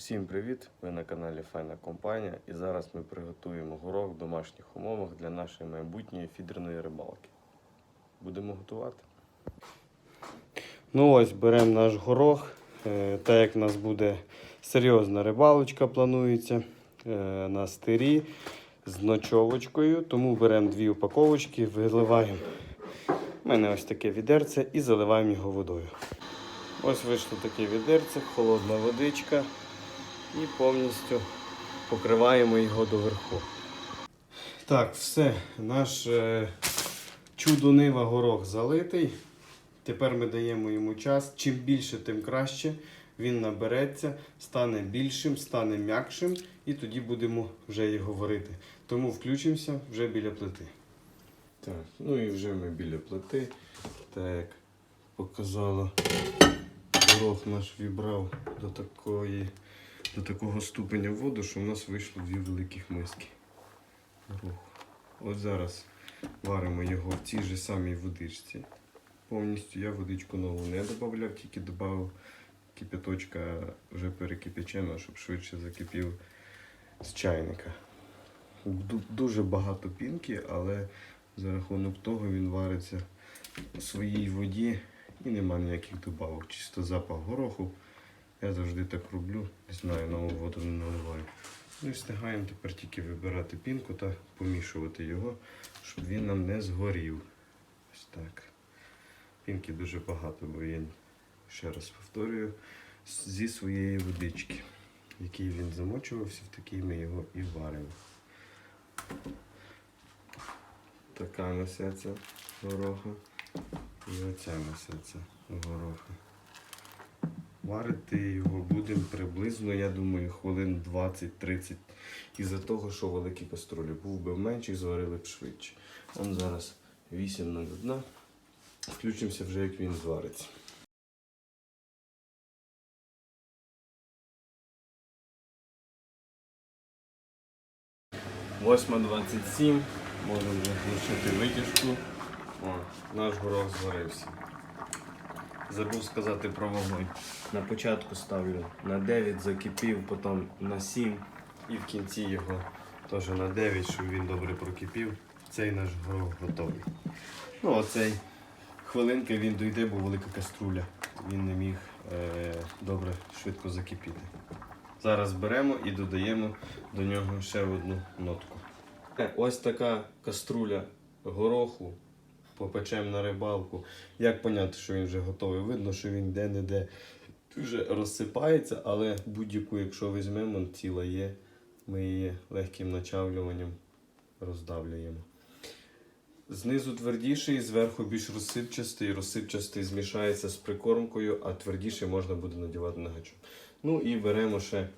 Усім привіт! Ви на каналі Файна Компанія і зараз ми приготуємо горох в домашніх умовах для нашої майбутньої фідерної рибалки. Будемо готувати. Ну ось беремо наш горох. Е, Так як в нас буде серйозна рибалочка, планується е, на стирі з ночовочкою, тому беремо дві упаковочки, виливаємо. У мене ось таке відерце і заливаємо його водою. Ось вийшло таке відерце, холодна водичка і повністю покриваємо його доверху. Так, все, наш е, чудо нива горох залитий. Тепер ми даємо йому час. Чим більше, тим краще. Він набереться, стане більшим, стане м'якшим, і тоді будемо вже його варити. Тому включимося вже біля плити. Так, ну і вже ми біля плити. Так, як показало, горох наш вібрав до такої до такого ступеня воду, що в нас вийшло дві великих миски. От зараз варимо його в цій же самій водичці. Повністю я водичку нову не додавав, тільки додав кипяточка вже перекипяченого, щоб швидше закипів з чайника. Дуже багато пінки, але за рахунок того він вариться у своїй воді і нема ніяких добавок. Чисто запах гороху. Я завжди так роблю, не знаю, нову воду не наливаю. Ну і встигаємо тепер тільки вибирати пінку та помішувати його, щоб він нам не згорів. Ось так. Пінки дуже багато, бо я ще раз повторюю, зі своєї водички, в якій він замочувався, в такій ми його і варимо. Така несеться гороха і оця несеться гороха. Варити його будемо приблизно, я думаю, хвилин 20-30. Із-за того, що великі каструлі. Був би менший, зварили б швидше. Он зараз 8 на дна. Включимося вже, як він звариться. Восьма 27. Можемо вже включити витяжку. О, наш горох зварився. Забув сказати про вогонь. На початку ставлю на 9, закипів, потім на 7 і в кінці його теж на 9, щоб він добре прокипів. Цей наш горох готовий. Ну, оцей хвилинка він дойде, бо велика каструля. Він не міг е, добре швидко закипіти. Зараз беремо і додаємо до нього ще одну нотку. Е, Ось така каструля гороху попечемо на рибалку. Як поняти, що він вже готовий? Видно, що він де-не-де дуже розсипається, але будь-яку, якщо візьмемо, ціла є, ми її легким начавлюванням роздавлюємо. Знизу твердіший, зверху більш розсипчастий. Розсипчастий змішається з прикормкою, а твердіший можна буде надівати на гачок. Ну і беремо ще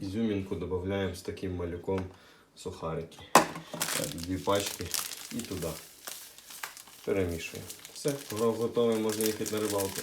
ізюмінку, додаємо з таким малюком сухарики. Дві пачки і туди. Перемішуємо. Все, горох готовий, можна їхати на рибалку.